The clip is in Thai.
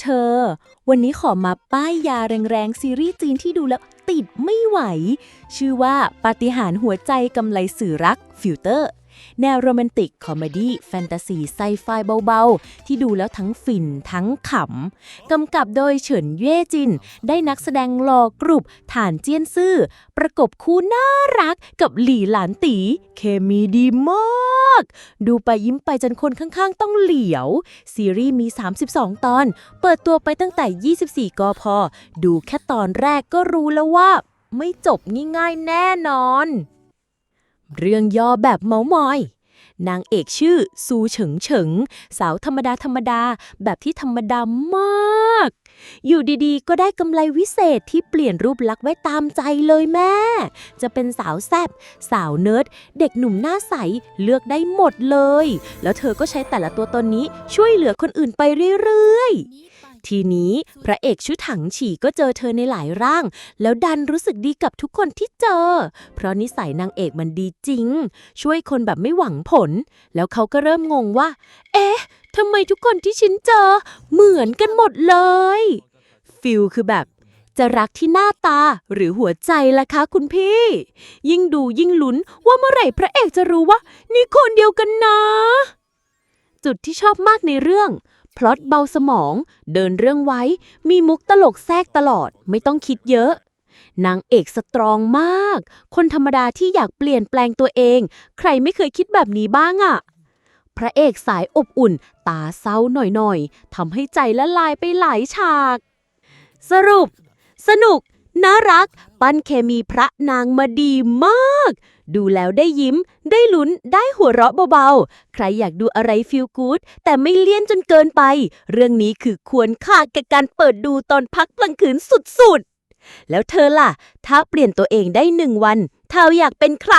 เธอ วันนี้ขอมาป้ายยาแรงๆ ซีรีส์จีนที่ดูแล้วติดไม่ไหว ชื่อว่าปาฏิหาริย์หัวใจกำไรสื่อรักฟิลเตอร์แนวโรแมนติก คอมเมดี้ แฟนตาซีไซไฟเบาๆ ที่ดูแล้วทั้งฟินทั้งขำ กำกับโดยเฉินเย่จิน ได้นักแสดงหล่อกรุบฐานเจียนซื่อ ประกบคู่น่ารักกับหลี่หลานตี เคมีดีมาก ดูไปยิ้มไปจนคนข้างๆ ต้องเหลียว ซีรีส์มี 32 ตอน เปิดตัวไปตั้งแต่ 24 กพ ดูแค่ตอนแรกก็รู้แล้วว่า ไม่จบง่ายๆแน่นอน เรื่องย่อแบบเมาส์มอยนางเอกชื่อซูเฉิงเฉิง สาวธรรมดาธรรมดาแบบที่ธรรมดามาก อยู่ดีๆ ก็ได้กำไรวิเศษที่เปลี่ยนรูปลักษณ์ไว้ตามใจเลยแม่ จะเป็นสาวแซบสาวเนิร์ด เด็กหนุ่มหน้าใส เลือกได้หมดเลย แล้วเธอก็ใช้แต่ละตัวตนนี้ช่วยเหลือคนอื่นไปเรื่อยๆ ทีนี้พระเอกชุดถังฉี่ก็เจอเธอในหลายร่าง แล้วดันรู้สึกดีกับทุกคนที่เจอ เพราะนิสัยนางเอกมันดีจริง ช่วยคนแบบไม่หวังผล แล้วเขาก็เริ่มงงว่า เอ๊ะ ทำไมทุกคนที่ฉันเจอเหมือนกันหมดเลย ฟิลคือแบบจะรักที่หน้าตาหรือหัวใจล่ะคะคุณพี่ ยิ่งดูยิ่งลุ้นว่าเมื่อไหร่พระเอกจะรู้ว่า นี่คนเดียวกันนะ จุดที่ชอบมากในเรื่อง พล็อตเบาสมอง เดินเรื่องไว้ มีมุกตลกแทรกตลอดไม่ต้องคิดเยอะ นางเอกสตรองมาก คนธรรมดาที่อยากเปลี่ยนแปลงตัวเอง ใครไม่เคยคิดแบบนี้บ้างอะ พระเอกสายอบอุ่น ตาเศร้าหน่อยๆทำให้ใจละลายไปหลายฉาก สรุป สนุก น่ารัก ปั้นเคมีพระนางมาดีมาก ดูแล้วได้ยิ้ม ได้ลุ้น ได้หัวเราะเบาๆ ใครอยากดูอะไรฟีลกู๊ดแต่ไม่เลี่ยนจนเกินไป เรื่องนี้คือควรค่าแก่การเปิดดูตอนพักกลางคืนสุดๆ แล้วเธอล่ะ ถ้าเปลี่ยนตัวเองได้หนึ่งวัน เธออยากเป็นใคร